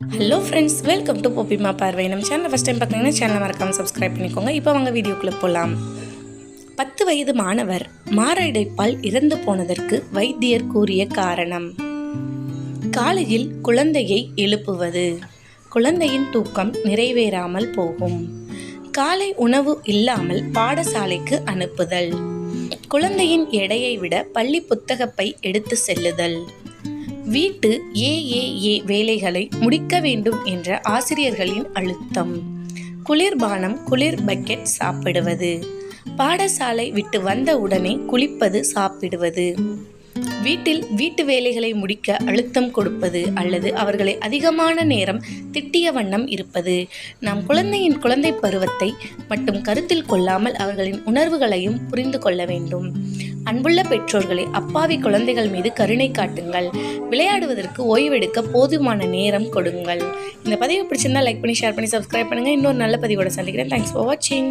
Hello friends welcome to பொப்பிமா பார்வை நம்ம சேனல் ஃபஸ்ட் டைம் பார்த்தீங்கன்னா சேனலை மறக்காமல் சப்ஸ்கிரைப் பண்ணிக்கோங்க. இப்போ வாங்க வீடியோக்குள்ளே போகலாம் பத்து வயது மாணவர் மாரடைப்பால் இறந்து போனதற்கு வைத்தியர் கூறிய காரணம். காலையில் குழந்தையை எழுப்புவது. குழந்தையின் தூக்கம் நிறைவேறாமல் போகும். காலை உணவு இல்லாமல் பாடசாலைக்கு அனுப்புதல். குழந்தையின் எடையை விட பள்ளி புத்தகப்பை எடுத்து செல்லுதல். வீட்டு ஏஏஏ வேலைகளை முடிக்க வேண்டும் என்ற ஆசிரியர்களின் அழுத்தம். குளிர்பானம் குளிர் பக்கெட் சாப்பிடுவது. பாடசாலை விட்டு வந்த உடனே குளிப்பது சாப்பிடுவது. வீட்டில் வீட்டு வேலைகளை முடிக்க அழுத்தம் கொடுப்பது அல்லது அவர்களை அதிகமான நேரம் திட்டிய வண்ணம் இருப்பது. நாம் குழந்தையின் குழந்தை பருவத்தை மட்டும் கருத்தில் கொள்ளாமல் அவர்களின் உணர்வுகளையும் புரிந்து கொள்ள வேண்டும். அன்புள்ள பெற்றோர்களை அப்பாவி குழந்தைகள் மீது கருணை காட்டுங்கள். விளையாடுவதற்கு ஓய்வெடுக்க போதுமான நேரம் கொடுங்கள். இந்த பதிவு பிடிச்சிருந்தா லைக் பண்ணி ஷேர் பண்ணி சப்ஸ்கிரைப் பண்ணுங்கள் இன்னொரு நல்ல பதிவோட சந்திக்கிறேன். தேங்க்ஸ் ஃபார் வாட்சிங்